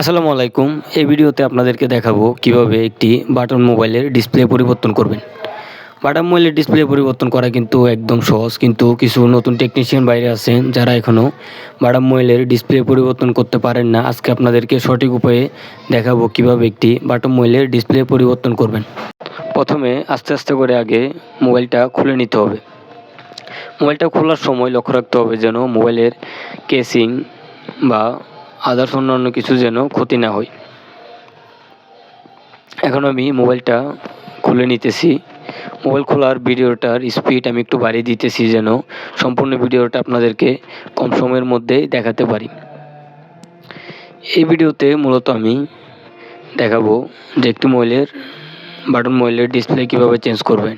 আসসালামু আলাইকুম। এই ভিডিওতে আপনাদেরকে দেখাবো কীভাবে একটি বাটন মোবাইলের ডিসপ্লে পরিবর্তন করবেন। বাটন মোবাইলের ডিসপ্লে পরিবর্তন করা কিন্তু একদম সহজ, কিন্তু কিছু নতুন টেকনিশিয়ান বাইরে আছেন যারা এখনও বাটন মোবাইলের ডিসপ্লে পরিবর্তন করতে পারেন না। আজকে আপনাদেরকে সঠিক উপায়ে দেখাবো কীভাবে একটি বাটন মোবাইলের ডিসপ্লে পরিবর্তন করবেন। প্রথমে আস্তে আস্তে করে আগে মোবাইলটা খুলে নিতে হবে। মোবাইলটা খোলার সময় লক্ষ্য রাখতে হবে যেন মোবাইলের কেসিং বা আদার্স অন্যান্য কিছু যেন ক্ষতি না হয়। এখন আমি মোবাইলটা খুলে নিতেছি। মোবাইল খোলার ভিডিওটার স্পিড আমি একটু বাড়িয়ে দিতেছি যেন সম্পূর্ণ ভিডিওটা আপনাদেরকে কম সময়ের মধ্যে দেখাতে পারি। এই ভিডিওতে মূলত আমি দেখাবো যে একটি মোবাইলের বাটন মোবাইলের ডিসপ্লে কীভাবে চেঞ্জ করবেন।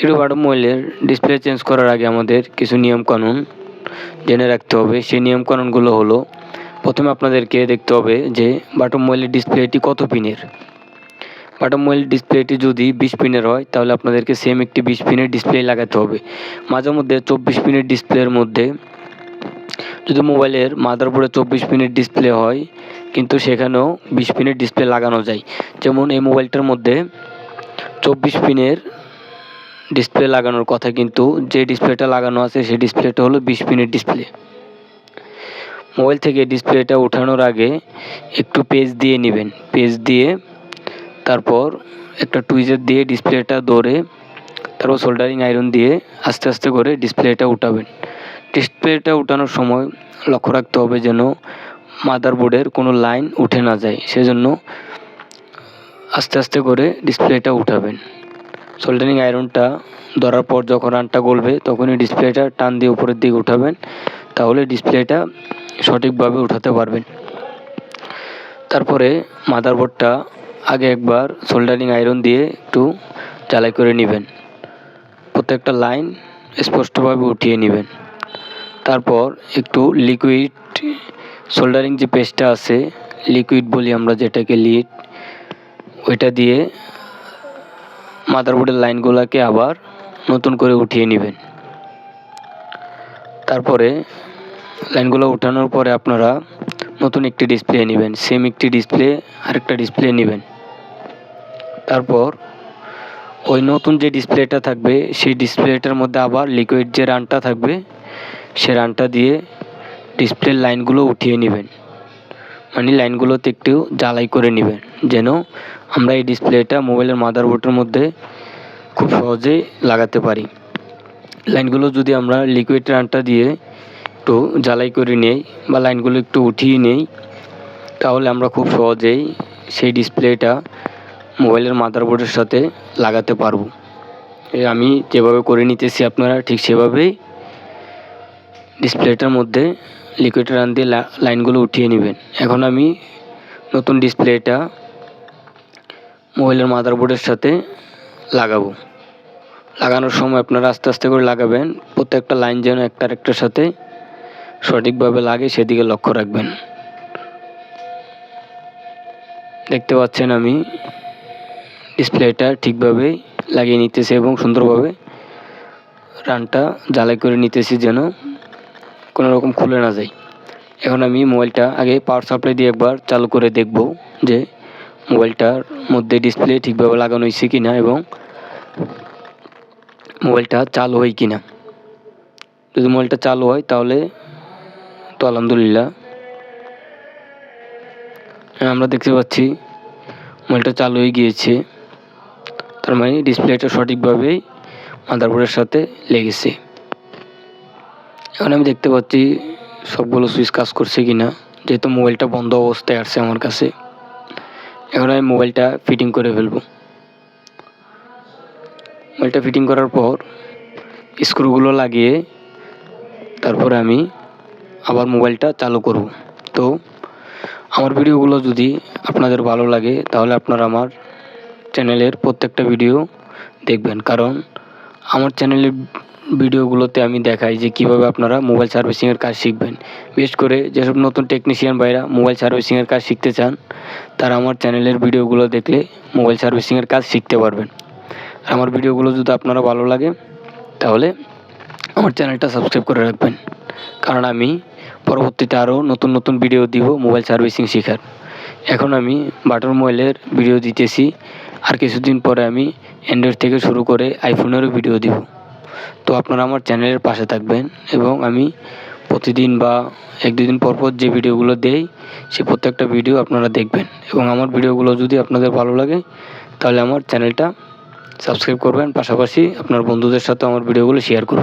একটু বাটন মোবাইলের ডিসপ্লে চেঞ্জ করার আগে আমাদের কিছু নিয়মকানুন জেনে রাখতে হবে, সেই নিয়মকানুনগুলো হলো, প্রথমে আপনাদেরকে দেখতে হবে যে বাটন মোবাইলের ডিসপ্লেটি কত পিনের। বাটন মোবাইল ডিসপ্লেটি যদি বিশ পিনের হয়, তাহলে আপনাদেরকে সেম একটি বিশ পিনের ডিসপ্লে লাগাতে হবে। মাঝে মধ্যে চব্বিশ পিনের ডিসপ্লের মধ্যে যদি মোবাইলের মাদারবোর্ডে চব্বিশ পিনের ডিসপ্লে হয়, কিন্তু সেখানেও বিশ পিনের ডিসপ্লে লাগানো যায়। যেমন এই মোবাইলটার মধ্যে চব্বিশ পিনের ডিসপ্লে লাগানোর কথা, কিন্তু যে ডিসপ্লেটা লাগানো আছে, সেই ডিসপ্লেটা হলো বিশ পিনের ডিসপ্লে মোবাইল থেকে ডিসপ্লেটা ওঠানোর আগে একটু পেজ দিয়ে নেবেন। পেজ দিয়ে তারপর একটা টুইজার দিয়ে ডিসপ্লেটা ধরে তারপর সোল্ডারিং আয়রন দিয়ে আস্তে আস্তে করে ডিসপ্লেটা উঠাবেন। ডিসপ্লেটা উঠানোর সময় লক্ষ্য রাখতে হবে যেন মাদারবোর্ডের কোনো লাইন উঠে না যায়, সেজন্য আস্তে আস্তে করে ডিসপ্লেটা উঠাবেন। সোল্ডারিং আয়রনটা ধরার পর যখন রানটা গলবে, তখনই ডিসপ্লেটা টান দিয়ে উপরের দিকে উঠাবেন। তাহলে ডিসপ্লেটা সঠিকভাবে উঠাতে পারবেন। তারপরে মাদারবোর্ডটা আগে একবার সোল্ডারিং আয়রন দিয়ে একটু জ্বালাই করে নেবেন। প্রত্যেকটা লাইন স্পষ্টভাবে উঠিয়ে নেবেন। তারপর একটু লিকুইড সোল্ডারিং যে পেস্টটা আছে, লিকুইড বলি আমরা যেটাকে, লিড, ওইটা দিয়ে মাদারবোর্ডের লাইনগুলোকে আবার নতুন করে উঠিয়ে নেবেন। তারপরে লাইনগুলো উঠানোর পরে আপনারা নতুন একটি ডিসপ্লে নেবেন সেম একটি ডিসপ্লে আরেকটা ডিসপ্লে নেবেন। তারপর ওই নতুন যে ডিসপ্লেটা থাকবে, সেই ডিসপ্লেটার মধ্যে আবার লিকুইড যে রানটা থাকবে, সে রানটা দিয়ে ডিসপ্লের লাইনগুলো উঠিয়ে নেবেন। মানে লাইনগুলোতে একটু জ্বালাই করে নেবেন, যেন আমরা এই ডিসপ্লেটা মোবাইলের মাদারবোর্ডের মধ্যে খুব সহজেই লাগাতে পারি। লাইনগুলো যদি আমরা লিকুইড রানটা দিয়ে একটু জ্বালাই করে নেই বা লাইনগুলো একটু উঠিয়ে নেই, তাহলে আমরা খুব সহজেই সেই ডিসপ্লেটা মোবাইলের মাদারবোর্ডের সাথে লাগাতে পারব। আমি যেভাবে করে নিতেছি আপনারা ঠিক সেভাবেই ডিসপ্লেটার মধ্যে লিকুইড রান দিয়ে লাইনগুলো উঠিয়ে নেবেন। এখন আমি নতুন ডিসপ্লেটা মোবাইলের মাদারবোর্ডের সাথে লাগাবো। লাগানোর সময় আপনারা আস্তে আস্তে করে লাগাবেন। প্রত্যেকটা লাইন যেন একটা আরেকটার সাথে সঠিকভাবে লাগে, সেদিকে লক্ষ্য রাখবেন। দেখতে পাচ্ছেন আমি ডিসপ্লেটা ঠিকভাবে লাগিয়ে নিতেছি এবং সুন্দরভাবে রানটা জ্বালাই করে নিতেছি যেন কোনো রকম খুলে না যায়। এখন আমি মোবাইলটা আগে পাওয়ার সাপ্লাই দিয়ে একবার চালু করে দেখব যে মোবাইলটার মধ্যে ডিসপ্লে ঠিকভাবে লাগানো হয়েছে কি না এবং মোবাইলটা চালু হয় কি না যদি মোবাইলটা চালু হয় তাহলে তো আলহামদুলিল্লাহ। আমরা দেখতে পাচ্ছি মোবাইলটা চালু হয়ে গিয়েছে। তার মানে ডিসপ্লেটা সঠিকভাবেই মাদারবোর্ডের সাথে লেগেছে। এখন আমি দেখতে পাচ্ছি সবগুলো সুইচ কাজ করছে কি না যেহেতু মোবাইলটা বন্ধ অবস্থায় আসছে আমার কাছে। এখন আমি মোবাইলটা ফিটিং করে ফেলব। মোবাইলটা ফিটিং করার পর স্ক্রুগুলো লাগিয়ে তারপরে আমি আবার মোবাইলটা চালু করব। তো আমার ভিডিওগুলো যদি আপনাদের ভালো লাগে, তাহলে আপনারা আমার চ্যানেলের প্রত্যেকটা ভিডিও দেখবেন। কারণ আমার চ্যানেলের ভিডিওগুলোতে আমি দেখাই যে কীভাবে আপনারা মোবাইল সার্ভিসিংয়ের কাজ শিখবেন। বিশেষ করে যেসব নতুন টেকনিশিয়ান ভাইরা মোবাইল সার্ভিসিংয়ের কাজ শিখতে চান, তারা আমার চ্যানেলের ভিডিওগুলো দেখলে মোবাইল সার্ভিসিংয়ের কাজ শিখতে পারবেন। আমার ভিডিওগুলো যদি আপনারা ভালো লাগে, তাহলে আমার চ্যানেলটা সাবস্ক্রাইব করে রাখবেন। কারণ আমি পরবর্তীতে আরও নতুন নতুন ভিডিও দিব মোবাইল সার্ভিসিং শেখার। এখন আমি বাটার মোবাইলের ভিডিও দিতেছি, আর কিছুদিন পরে আমি অ্যান্ড্রয়েড থেকে শুরু করে আইফোনেরও ভিডিও দিব। তো আপনারা আমার চ্যানেলের পাশে থাকবেন এবং আমি প্রতিদিন বা এক দুদিন পর পর যে ভিডিওগুলো দেই, সে প্রত্যেকটা ভিডিও আপনারা দেখবেন। এবং আমার ভিডিওগুলো যদি আপনাদের ভালো লাগে, তাহলে আমার চ্যানেলটা সাবস্ক্রাইব করবেন। পাশাপাশি আপনার বন্ধুদের সাথে আমার ভিডিওগুলো শেয়ার করবেন।